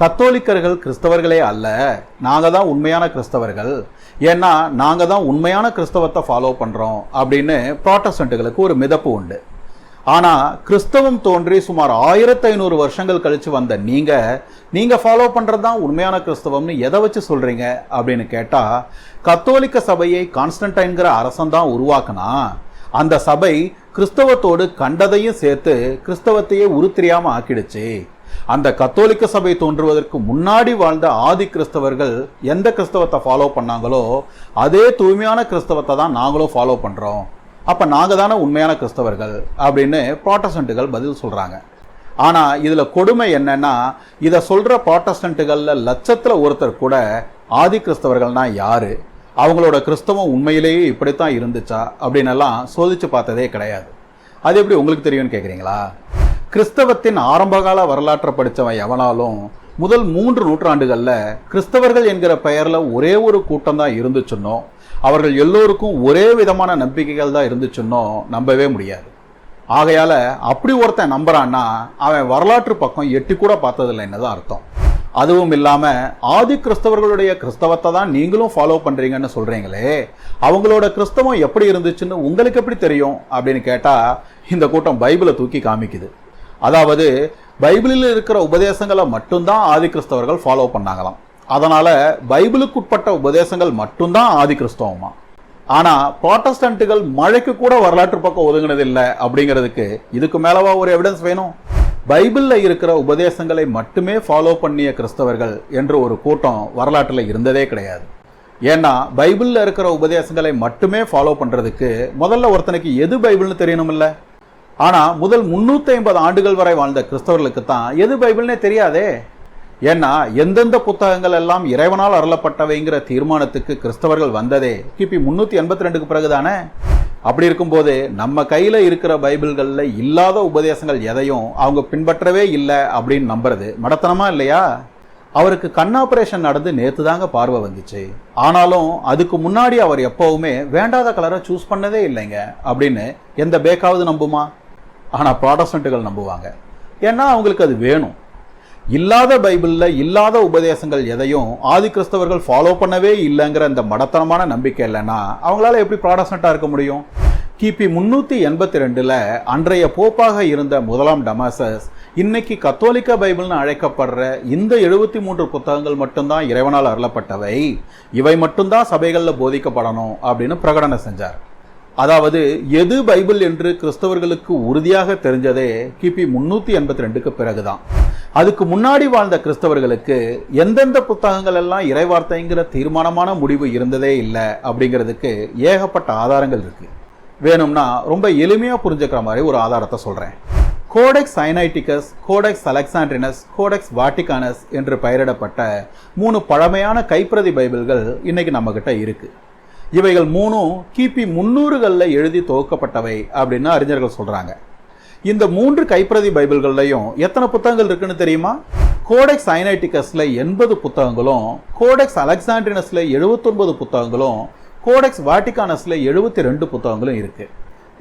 கத்தோலிக்கர்கள் கிறிஸ்தவர்களே அல்ல. நாங்கள் தான் உண்மையான கிறிஸ்தவர்கள். ஏன்னா நாங்கள் தான் உண்மையான கிறிஸ்தவத்தை ஃபாலோ பண்ணுறோம் அப்படின்னு ப்ராட்டஸ்டன்ட்டுகளுக்கு ஒரு மிதப்பு உண்டு. ஆனால் கிறிஸ்தவம் தோன்றி சுமார் ஆயிரத்தி ஐநூறு வருஷங்கள் கழித்து வந்த நீங்கள் நீங்கள் ஃபாலோ பண்ணுறது தான் உண்மையான கிறிஸ்தவம்னு எதை வச்சு சொல்கிறீங்க அப்படின்னு கேட்டால் கத்தோலிக்க சபையை கான்ஸ்டன்டைன்கிற அரசன் தான் உருவாக்குனா அந்த சபை கிறிஸ்தவத்தோடு கண்டதையும் சேர்த்து கிறிஸ்தவத்தையே உருத்திரியாமல் ஆக்கிடுச்சு. அந்த கத்தோலிக்க சபை தோன்றுவதற்கு முன்னாடி வாழ்ந்த ஆதி கிறிஸ்தவர்கள் எந்த கிறிஸ்தவத்தை ஃபாலோ பண்ணாங்களோ அதே தூய்மையான கிறிஸ்தவத்தை தான் நாங்களும் ஃபாலோ பண்ணுறோம் அப்போ நாங்கள் தானே உண்மையான கிறிஸ்தவர்கள் அப்படின்னு ப்ராட்டஸ்டன்ட்டுகள் பதில் சொல்கிறாங்க ஆனால் இதில் கொடுமை என்னன்னா இதை சொல்கிற ப்ராட்டஸ்டன்ட்டுகளில் லட்சத்தில் ஒருத்தர் கூட ஆதி கிறிஸ்தவர்கள்னா யார்? அவங்களோட கிறிஸ்தவம் உண்மையிலேயே இப்படித்தான் இருந்துச்சா? அப்படின்னு எல்லாம் சோதிச்சு பார்த்ததே கிடையாது. அது எப்படி உங்களுக்கு தெரியும்னு கேட்குறீங்களா கிறிஸ்தவத்தின் ஆரம்பகால வரலாற்றை படித்தவன் எவனாலும் முதல் மூன்று நூற்றாண்டுகளில் கிறிஸ்தவர்கள் என்கிற பெயரில் ஒரே ஒரு கூட்டம் தான் இருந்துச்சுன்னோ அவர்கள் எல்லோருக்கும் ஒரே விதமான நம்பிக்கைகள் தான் இருந்துச்சுன்னோ நம்பவே முடியாது. ஆகையால் அப்படி ஒருத்தன் நம்புறான்னா அவன் வரலாற்று பக்கம் எட்டி கூட பார்த்ததில்லைன்னு தான் அர்த்தம். அதுவும் இல்லாமல் ஆதி கிறிஸ்தவர்களுடைய கிறிஸ்தவத்தை தான் நீங்களும் ஃபாலோ பண்ணுறீங்கன்னு சொல்கிறீங்களே அவங்களோட கிறிஸ்தவம் எப்படி இருந்துச்சுன்னு உங்களுக்கு எப்படி தெரியும் அப்படின்னு கேட்டால் இந்த கூட்டம் பைபிளை தூக்கி காமிக்குது. அதாவது பைபிளில் இருக்கிற உபதேசங்களை மட்டும்தான் ஆதி கிறிஸ்தவர்கள் ஃபாலோ பண்ணாங்களாம். அதனால பைபிளுக்கு உட்பட்ட உபதேசங்கள் மட்டும்தான் ஆதி கிறிஸ்தவமா ஆனா ப்ராட்டஸ்டன்ட்டுகள் மழைக்கு கூட வரலாற்று பக்கம் ஒதுங்கினது இல்லை அப்படிங்கிறதுக்கு இதுக்கு மேலவா ஒரு எவிடன்ஸ் வேணும்? பைபிளில் இருக்கிற உபதேசங்களை மட்டுமே ஃபாலோ பண்ணிய கிறிஸ்தவர்கள் என்று ஒரு கூட்டம் வரலாற்றில் இருந்ததே கிடையாது. ஏன்னா பைபிளில் இருக்கிற உபதேசங்களை மட்டுமே ஃபாலோ பண்ணுறதுக்கு முதல்ல ஒருத்தனுக்கு எது பைபிள்னு தெரியணும்ல ஆனா முதல் முன்னூத்தி ஐம்பது ஆண்டுகள் வரை வாழ்ந்த கிறிஸ்தவர்களுக்கு தான் எது பைபிள்னே தெரியாதே. ஏன்னா எந்தெந்த புத்தகங்கள் எல்லாம் இறைவனால் அருளப்பட்டவைங்கிற தீர்மானத்துக்கு கிறிஸ்தவர்கள் வந்ததே. கிபி முன்னூத்தி எண்பத்தி ரெண்டுக்கு பிறகுதானே? அப்படி இருக்கும்போது நம்ம கையில இருக்கிற பைபிள்கள்ல இல்லாத உபதேசங்கள் எதையும் அவங்க பின்பற்றவே இல்லை அப்படின்னு நம்புறது மடத்தனமா இல்லையா? அவருக்கு கண் ஆபரேஷன் நடந்து நேத்து தாங்க பார்வை வந்துச்சு. ஆனாலும் அதுக்கு முன்னாடி அவர் எப்பவுமே வேண்டாத கலரை சூஸ் பண்ணதே இல்லைங்க அப்படின்னு எந்த பேக்காவது நம்புமா? ஆனால் ப்ராடஸ்டன்ட்டுகள் நம்புவாங்க. ஏன்னா அவங்களுக்கு அது வேணும். இல்லாத பைபிளில் இல்லாத உபதேசங்கள் எதையும் ஆதி கிறிஸ்தவர்கள் ஃபாலோ பண்ணவே இல்லைங்கிற இந்த மடத்தனமான நம்பிக்கை இல்லைன்னா அவங்களால எப்படி ப்ராடஸ்டண்ட்டாக இருக்க முடியும்? கிபி முன்னூற்றி எண்பத்தி ரெண்டில் அன்றைய போப்பாக இருந்த முதலாம் டமாசஸ் இன்னைக்கு கத்தோலிக்க பைபிள்னு அழைக்கப்படுற இந்த எழுபத்தி மூன்று புத்தகங்கள் மட்டும்தான் இறைவனால் அருளப்பட்டவை. இவை மட்டும்தான் சபைகளில் போதிக்கப்படணும் அப்படின்னு பிரகடனம் செஞ்சார். அதாவது எது பைபிள் என்று கிறிஸ்தவர்களுக்கு உறுதியாக தெரிஞ்சதே கிபி முன்னூத்தி எண்பத்தி ரெண்டுக்கு பிறகுதான். அதுக்கு முன்னாடி வாழ்ந்த கிறிஸ்தவர்களுக்கு எந்தெந்த புத்தகங்கள் எல்லாம் இறைவார்த்தைங்கிற தீர்மானமான முடிவு இருந்ததே இல்லை அப்படிங்கிறதுக்கு ஏகப்பட்ட ஆதாரங்கள் இருக்கு. வேணும்னா ரொம்ப எளிமையா புரிஞ்சுக்கிற மாதிரி ஒரு ஆதாரத்தை சொல்றேன். Codex sinaiticus codex alexandrinus codex vaticanus என்று பெயரிடப்பட்ட மூணு பழமையான கைப்பிரதி பைபிள்கள் இன்னைக்கு நம்மகிட்ட இருக்குது இவைகள் மூணும் கிபி முன்னூறுகளில் எழுதி துவக்கப்பட்டவை அப்படின்னு அறிஞர்கள் சொல்கிறாங்க இந்த மூன்று கைப்பிரதி பைபிள்கள்லையும் எத்தனை புத்தகங்கள் இருக்குன்னு தெரியுமா? கோடெக்ஸ் சைனைட்டிகஸ்ல எண்பது புத்தகங்களும் கோடெக்ஸ் அலெக்சாண்ட்ரினஸில் எழுபத்தொன்பது புத்தகங்களும் கோடெக்ஸ் வாட்டிகானஸில் எழுபத்தி ரெண்டு புத்தகங்களும் இருக்கு.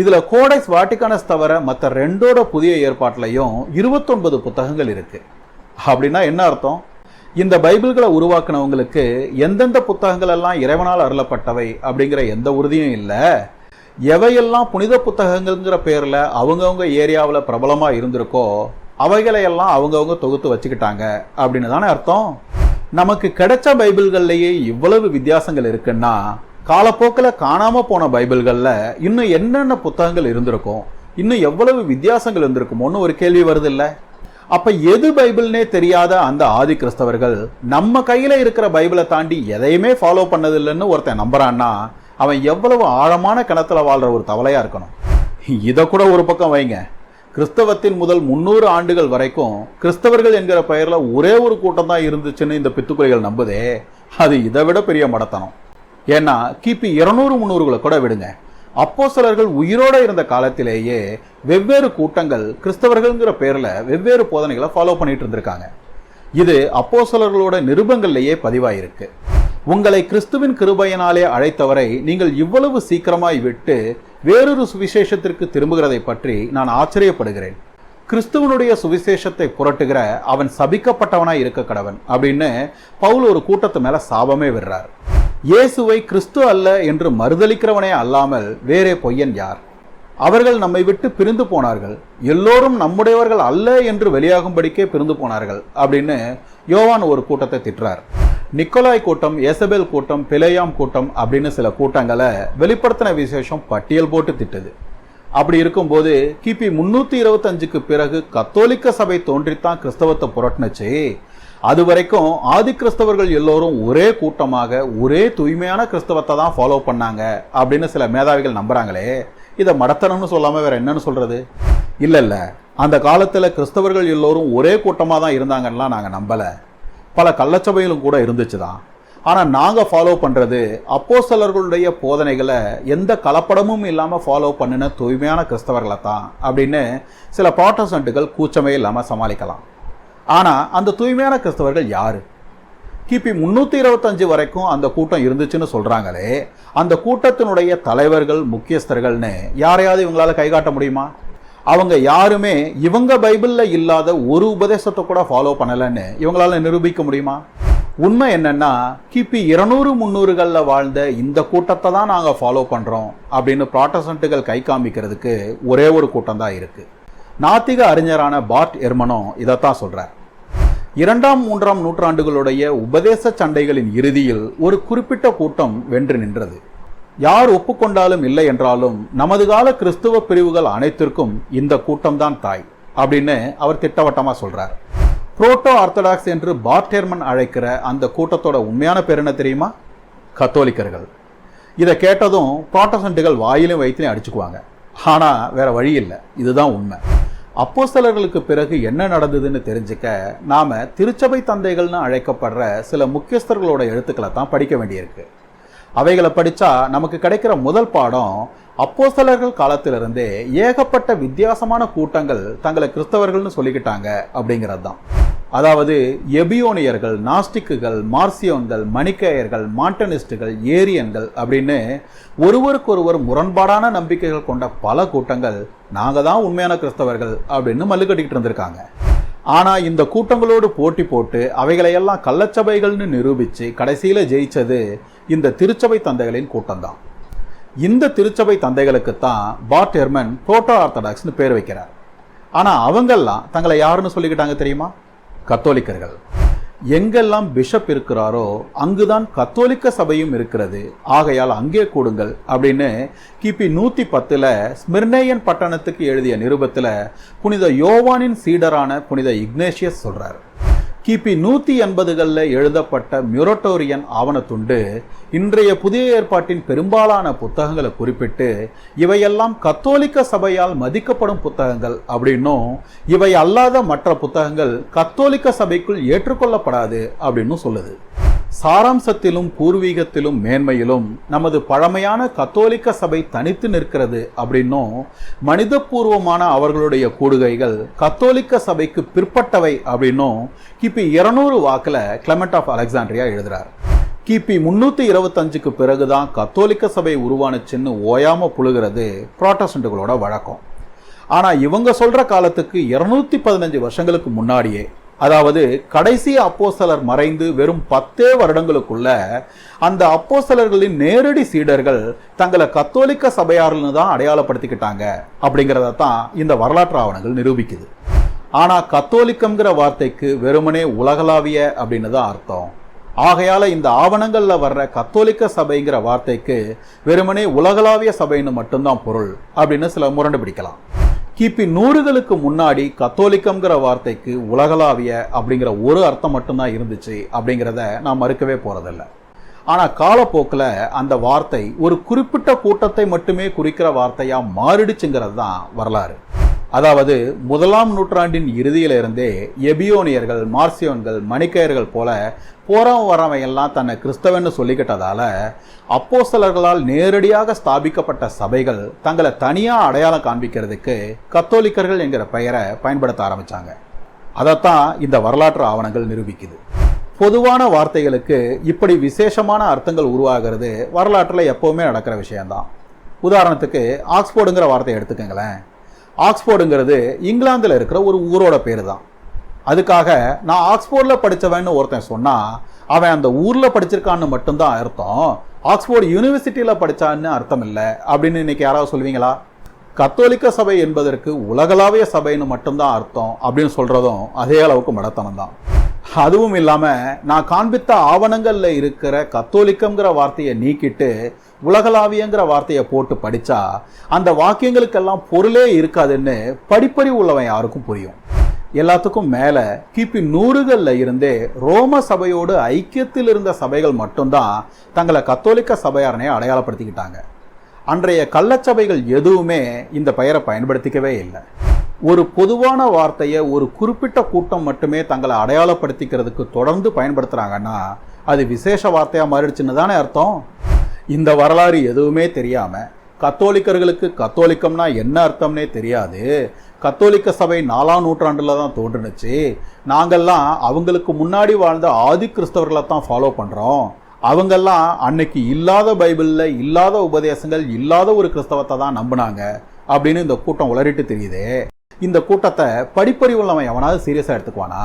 இதில் கோடெக்ஸ் வாட்டிகானஸ் தவிர மற்ற ரெண்டோட புதிய ஏற்பாட்டிலையும் இருபத்தொன்பது புத்தகங்கள் இருக்கு. அப்படின்னா என்ன அர்த்தம்? இந்த பைபிள்களை உருவாக்குனவங்களுக்கு எந்தெந்த புத்தகங்கள் எல்லாம் இறைவனால் அருளப்பட்டவை அப்படிங்கிற எந்த உறுதியும் இல்லை. எவையெல்லாம் புனித புத்தகங்கள்ங்கிற பேரில் அவங்கவுங்க ஏரியாவில் பிரபலமாக இருந்திருக்கோ அவைகளையெல்லாம் அவங்கவுங்க தொகுத்து வச்சுக்கிட்டாங்க அப்படின்னு தானே அர்த்தம்? நமக்கு கிடைச்ச பைபிள்கள்லேயே இவ்வளவு வித்தியாசங்கள் இருக்குன்னா காலப்போக்கில் காணாமல் போன பைபிள்களில் இன்னும் என்னென்ன புத்தகங்கள் இருந்திருக்கும்? இன்னும் எவ்வளவு வித்தியாசங்கள் இருந்திருக்குமோன்னு ஒரு கேள்வி வருது இல்லை? அப்ப எது பைபிள்னே தெரியாத அந்த ஆதி கிறிஸ்தவர்கள் நம்ம கையில இருக்கிற பைபிளை தாண்டி எதையுமே ஃபாலோ பண்ணதில்லைன்னு ஒருத்தன் நம்புறான்னா அவன் எவ்வளவு ஆழமான கிணத்துல வாழ்ற ஒரு தவளையா இருக்கணும். இதை கூட ஒரு பக்கம் வைங்க. கிறிஸ்தவத்தின் முதல் முன்னூறு ஆண்டுகள் வரைக்கும் கிறிஸ்தவர்கள் என்கிற பெயர்ல ஒரே ஒரு கூட்டம் தான் இருந்துச்சுன்னு இந்த பித்துக்குறைகள் நம்புதே. அது இதை விட பெரிய மடத்தனம். ஏன்னா கிபி இருநூறு முந்நூறுகளை கூட விடுங்க. அப்போ சிலர்கள் உயிரோட இருந்த காலத்திலேயே வெவ்வேறு கூட்டங்கள் கிறிஸ்தவர்கள்ங்கிற பேரில் வெவ்வேறு போதனைகளை ஃபாலோ பண்ணிட்டு இருந்திருக்காங்க. இது அப்போஸ்தலர்களோட நிருபங்கள்லேயே பதிவாயிருக்கு. உங்களை கிறிஸ்துவின் கிருபையினாலே அழைத்தவரை நீங்கள் இவ்வளவு சீக்கிரமாய் விட்டு வேறொரு சுவிசேஷத்திற்கு திரும்புகிறதை பற்றி நான் ஆச்சரியப்படுகிறேன். கிறிஸ்துவனுடைய சுவிசேஷத்தை புரட்டுகிற அவன் சபிக்கப்பட்டவனாய் இருக்க கடவன் அப்படின்னு பவுல் ஒரு கூட்டத்து மேல சாபமே விடுறார். இயேசுவை கிறிஸ்து அல்ல என்று மறுதலிக்கிறவனே அல்லாமல் வேறே பொய்யன் யார்? அவர்கள் நம்மை விட்டு பிரிந்து போனார்கள். எல்லோரும் நம்முடையவர்கள் அல்ல என்று வெளியாகும்படிக்கே பிரிந்து போனார்கள் அப்படின்னு யோவான் ஒரு கூட்டத்தை திட்டுறார். நிக்கோலாய் கூட்டம் ஏசபேல் கூட்டம் பிலேயாம் கூட்டம் அப்படின்னு சில கூட்டங்களை வெளிப்படுத்தின விசேஷம் பட்டியல் போட்டு திட்டுது. அப்படி இருக்கும்போது கிபி முன்னூத்தி இருபத்தஞ்சுக்கு பிறகு கத்தோலிக்க சபை தோன்றித்தான் கிறிஸ்தவத்தை புரட்டுனுச்சு. அது வரைக்கும் ஆதி கிறிஸ்தவர்கள் எல்லோரும் ஒரே கூட்டமாக ஒரே தூய்மையான கிறிஸ்தவத்தை தான் ஃபாலோ பண்ணாங்க அப்படின்னு சில மேதாவிகள் நம்புறாங்களே. இதை மடத்தனம்னு சொல்லாம வேற என்னன்னு சொல்றது? இல்ல இல்ல. அந்த காலத்துல கிறிஸ்தவர்கள் எல்லோரும் ஒரே கூட்டமாக தான் இருந்தாங்கலாம் நாங்க நம்பல. பல கள்ளச்சபைகளும் கூட இருந்துச்சு தான் ஆனால் நாங்கள் ஃபாலோ பண்ணுறது அப்போ சிலர்களுடைய போதனைகளை எந்த கலப்படமும் இல்லாமல் ஃபாலோ பண்ணின தூய்மையான கிறிஸ்தவர்களை தான் அப்படின்னு சில ப்ராட்டஸ்டன்ட்டுகள் கூச்சமே இல்லாமல் சமாளிக்கலாம். ஆனால் அந்த தூய்மையான கிறிஸ்தவர்கள் யார்? கிபி முன்னூற்றி இருபத்தஞ்சு வரைக்கும் அந்த கூட்டம் இருந்துச்சுன்னு சொல்கிறாங்களே அந்த கூட்டத்தினுடைய தலைவர்கள் முக்கியஸ்தர்கள்னு யாரையாவது இவங்களால் கை காட்ட முடியுமா? அவங்க யாருமே இவங்க பைபிளில் இல்லாத ஒரு உபதேசத்தை கூட ஃபாலோ பண்ணலைன்னு இவங்களால நிரூபிக்க முடியுமா? உண்மை என்னன்னா கிபி இருநூறு முந்நூறுகளில் வாழ்ந்த இந்த கூட்டத்தை தான் நாங்கள் ஃபாலோ பண்ணுறோம் அப்படின்னு ப்ராட்டஸ்டன்ட்டுகள் கை காமிக்கிறதுக்கு ஒரே ஒரு கூட்டம் தான் இருக்குது நாத்திக அறிஞரான பார்ட் எர்மனோ இதைத்தான் சொல்றார். இரண்டாம் மூன்றாம் நூற்றாண்டுகளுடைய உபதேச சண்டைகளின் இறுதியில் ஒரு குறிப்பிட்ட கூட்டம் வென்று நின்றது. யார் ஒப்புக்கொண்டாலும் இல்லை என்றாலும் நமது கால கிறிஸ்துவ பிரிவுகள் அனைத்திற்கும் இந்த கூட்டம்தான் தாய் அப்படின்னு அவர் திட்டவட்டமா சொல்றார். புரோட்டோ ஆர்த்தடாக்ஸ் என்று பார்டேர்மன் அழைக்கிற அந்த கூட்டத்தோட உண்மையான பேர் என்ன தெரியுமா? கத்தோலிக்கர்கள். இதை கேட்டதும் ப்ராட்டசன்ட்டுகள் வாயிலும் வைத்திலையும் அடிச்சுக்குவாங்க. ஆனால் வேற வழி இல்லை. இதுதான் உண்மை. அப்போஸ்தலர்களுக்கு பிறகு என்ன நடந்ததுன்னு தெரிஞ்சுக்க நாம திருச்சபை தந்தைகள்னு அழைக்கப்படுற சில முக்கியஸ்தர்களோட எழுத்துக்களை தான் படிக்க வேண்டியிருக்கு. அவைகளை படிச்சா நமக்கு கிடைக்கிற முதல் பாடம் அப்போஸ்தலர்கள் காலத்திலிருந்தே ஏகப்பட்ட வித்தியாசமான கூட்டங்கள் தங்களை கிறிஸ்தவர்கள்னு சொல்லிக்கிட்டாங்க அப்படிங்கிறது தான் அதாவது எபியோனியர்கள் நாஸ்டிக்குகள் மார்சியோன்கள் மணிக்கேயர்கள் மாண்டனிஸ்டுகள் ஏரியன்கள் அப்படின்னு ஒருவருக்கொருவர் முரண்பாடான நம்பிக்கைகள் கொண்ட பல கூட்டங்கள் நாங்கள் தான் உண்மையான கிறிஸ்தவர்கள் அப்படின்னு மல்லுக்கட்டிக்கிட்டு இருந்திருக்காங்க. ஆனால் இந்த கூட்டங்களோடு போட்டி போட்டு அவைகளையெல்லாம் கள்ளச்சபைகள்னு நிரூபித்து கடைசியில் ஜெயித்தது இந்த திருச்சபை தந்தைகளின் கூட்டம்தான். இந்த திருச்சபை தந்தைகளுக்குத்தான் பாட் ஹெர்மன் புரோட்டோ ஆர்த்தடாக்ஸ்னு பேர் வைக்கிறார். ஆனால் அவங்கெல்லாம் தங்களை யாருன்னு சொல்லிக்கிட்டாங்க தெரியுமா? கத்தோலிக்கர்கள். எங்கெல்லாம் பிஷப் இருக்கிறாரோ அங்குதான் கத்தோலிக்க சபையும் இருக்கிறது. ஆகையால் அங்கே கூடுங்கள் அப்படின்னு கிபி நூத்தி பத்துல ஸ்மிர்னேயன் பட்டணத்துக்கு எழுதிய நிருபத்துல புனித யோவானின் சீடரான புனித இக்னேஷியஸ் சொல்றார். கிபி நூத்தி எண்பதுகளில் எழுதப்பட்ட மியூரட்டோரியன் ஆவணத்துண்டு இன்றைய புதிய ஏற்பாட்டின் பெரும்பாலான புத்தகங்களை குறிப்பிட்டு இவையெல்லாம் கத்தோலிக்க சபையால் மதிக்கப்படும் புத்தகங்கள் அப்படின்னும் இவை அல்லாத மற்ற புத்தகங்கள் கத்தோலிக்க சபைக்குள் ஏற்றுக்கொள்ளப்படாது அப்படின்னு சொல்லுது. சாராம்சத்திலும் பூர்வீகத்திலும் மேன்மையிலும் நமது பழமையான கத்தோலிக்க சபை தனித்து நிற்கிறது அப்படின்னும் மனிதபூர்வமான அவர்களுடைய கூடுகைகள் கத்தோலிக்க சபைக்கு பிற்பட்டவை அப்படின்னும் கிபி இருநூறு வாக்கில் கிளமெண்ட் ஆஃப் அலெக்சாண்ட்ரியா எழுதுறார். கிபி முன்னூத்தி இருபத்தஞ்சுக்கு பிறகுதான் கத்தோலிக்க சபை உருவானுச்சுன்னு ஓயாம புழுகிறது புரோட்டஸ்டன்ட்டுகளோட வழக்கம். ஆனா இவங்க சொல்ற காலத்துக்கு இருநூத்தி பதினஞ்சு வருஷங்களுக்கு முன்னாடியே அதாவது கடைசி அப்போசலர் மறைந்து வெறும் பத்தே வருடங்களுக்குள்ள அந்த அப்போசலர்களின் நேரடி சீடர்கள் தங்களை கத்தோலிக்க சபையார்னு தான் அடையாளப்படுத்திக்கிட்டாங்க அப்படிங்கிறத தான் இந்த வரலாற்று ஆவணங்கள் நிரூபிக்குது. ஆனால் கத்தோலிக்கம்ங்கிற வார்த்தைக்கு வெறுமனே உலகளாவிய அப்படின்னு தான் அர்த்தம். ஆகையால் இந்த ஆவணங்களில் வர்ற கத்தோலிக்க சபைங்கிற வார்த்தைக்கு வெறுமனே உலகளாவிய சபைன்னு மட்டும்தான் பொருள் அப்படின்னு சில முரண்டு பிடிக்கலாம். கிபி நூறுகளுக்கு முன்னாடி கத்தோலிக்கம்ங்கிற வார்த்தைக்கு உலகளாவிய அப்படிங்கிற ஒரு அர்த்தம் மட்டும்தான் இருந்துச்சு அப்படிங்கிறத நான் மறுக்கவே போகிறதில்ல ஆனால் காலப்போக்கில் அந்த வார்த்தை ஒரு குறிப்பிட்ட கூட்டத்தை மட்டுமே குறிக்கிற வார்த்தையாக மாறிடுச்சுங்கிறது தான் வரலாறு. அதாவது முதலாம் நூற்றாண்டின் இறுதியில இருந்தே எபியோனியர்கள் மார்சியோன்கள் மணிக்கையர்கள் போல போறவன் வரவன் எல்லாம் தன்னை கிறிஸ்தவன்னு சொல்லிக்கிட்டதால அப்போஸ்தலர்களால் நேரடியாக ஸ்தாபிக்கப்பட்ட சபைகள் தங்களை தனியா அடையாளம் காண்பிக்கிறதுக்கு கத்தோலிக்கர்கள் என்கிற பெயரை பயன்படுத்த ஆரம்பிச்சாங்க. அதைத்தான் இந்த வரலாற்று ஆவணங்கள் நிரூபிக்குது. பொதுவான வார்த்தைகளுக்கு இப்படி விசேஷமான அர்த்தங்கள் உருவாகிறது வரலாற்றில் எப்பவுமே நடக்கிற விஷயம்தான். உதாரணத்துக்கு ஆக்ஸ்போர்டுங்கிற வார்த்தையை எடுத்துக்கங்களேன். ஆக்ஸ்போர்டுங்கிறது இங்கிலாந்தில் இருக்கிற ஒரு ஊரோட பேர் தான் அதுக்காக நான் ஆக்ஸ்போர்டில் படித்தவன்னு ஒருத்தன் சொன்னால் அவன் அந்த ஊரில் படிச்சிருக்கான்னு மட்டும்தான் அர்த்தம். ஆக்ஸ்போர்டு யூனிவர்சிட்டியில் படிச்சான்னு அர்த்தம் இல்லை அப்படின்னு இன்னைக்கு யாராவது சொல்லுவீங்களா கத்தோலிக்க சபை என்பதற்கு உலகளாவிய சபைன்னு மட்டும்தான் அர்த்தம் அப்படின்னு சொல்கிறதும் அதே அளவுக்கு மடத்தனம் தான் அதுவும் இல்லாமல் நான் காண்பித்த ஆவணங்களில் இருக்கிற கத்தோலிக்கம்ங்கிற வார்த்தையை நீக்கிட்டு உலகளாவியங்கிற வார்த்தையை போட்டு படித்தா அந்த வாக்கியங்களுக்கெல்லாம் பொருளே இருக்காதுன்னு படிப்பறிவு உள்ளவன் யாருக்கும் புரியும். எல்லாத்துக்கும் மேலே கிபி நூறுகளில் இருந்தே ரோம சபையோடு ஐக்கியத்தில் இருந்த சபைகள் மட்டும்தான் தங்களை கத்தோலிக்க சபையாரனை அடையாளப்படுத்திக்கிட்டாங்க. அன்றைய கள்ளச்சபைகள் எதுவுமே இந்த பெயரை பயன்படுத்திக்கவே இல்லை. ஒரு பொதுவான வார்த்தையை ஒரு குறிப்பிட்ட கூட்டம் மட்டுமே தங்களை அடையாளப்படுத்திக்கிறதுக்கு தொடர்ந்து பயன்படுத்துகிறாங்கன்னா அது விசேஷ வார்த்தையாக மாறிடுச்சுன்னு தானே அர்த்தம்? இந்த வரலாறு எதுவுமே தெரியாமல் கத்தோலிக்கர்களுக்கு கத்தோலிக்கம்னா என்ன அர்த்தம்னே தெரியாது. கத்தோலிக்க சபை நாலாம் நூற்றாண்டில் தான் தோன்றுனுச்சு. நாங்கள்லாம் அவங்களுக்கு முன்னாடி வாழ்ந்த ஆதி கிறிஸ்தவர்களை தான் ஃபாலோ பண்ணுறோம் அவங்கெல்லாம் அன்னைக்கு இல்லாத பைபிளில் இல்லாத உபதேசங்கள் இல்லாத ஒரு கிறிஸ்தவத்தை தான் நம்பினாங்க அப்படின்னு இந்த கூட்டம் உளறிட்டு தெரியுதே. இந்த கூட்டத்தை படிப்பறிவு உள்ளவன் எவனாவது சீரியஸாக எடுத்துக்குவானா?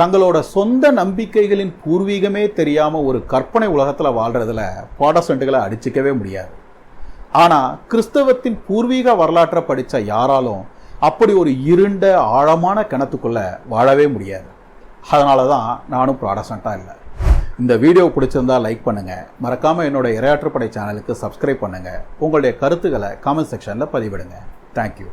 தங்களோட சொந்த நம்பிக்கைகளின் பூர்வீகமே தெரியாமல் ஒரு கற்பனை உலகத்தில் வாழ்றதுல ப்ராடஸ்டன்ட்டுகளை அடிச்சுக்கவே முடியாது. ஆனால் கிறிஸ்தவத்தின் பூர்வீக வரலாற்றை படித்த யாராலும் அப்படி ஒரு இருண்ட ஆழமான கிணத்துக்குள்ளே வாழவே முடியாது. அதனால தான் நானும் ப்ராடஸ்டண்ட்டாக இல்லை. இந்த வீடியோ பிடிச்சிருந்தா லைக் பண்ணுங்கள் மறக்காமல் என்னோட இரையாற்றுப்படை சேனலுக்கு சப்ஸ்கிரைப் பண்ணுங்கள் உங்களுடைய கருத்துக்களை காமெண்ட் செக்ஷனில் பதிவிடுங்க. தேங்க்யூ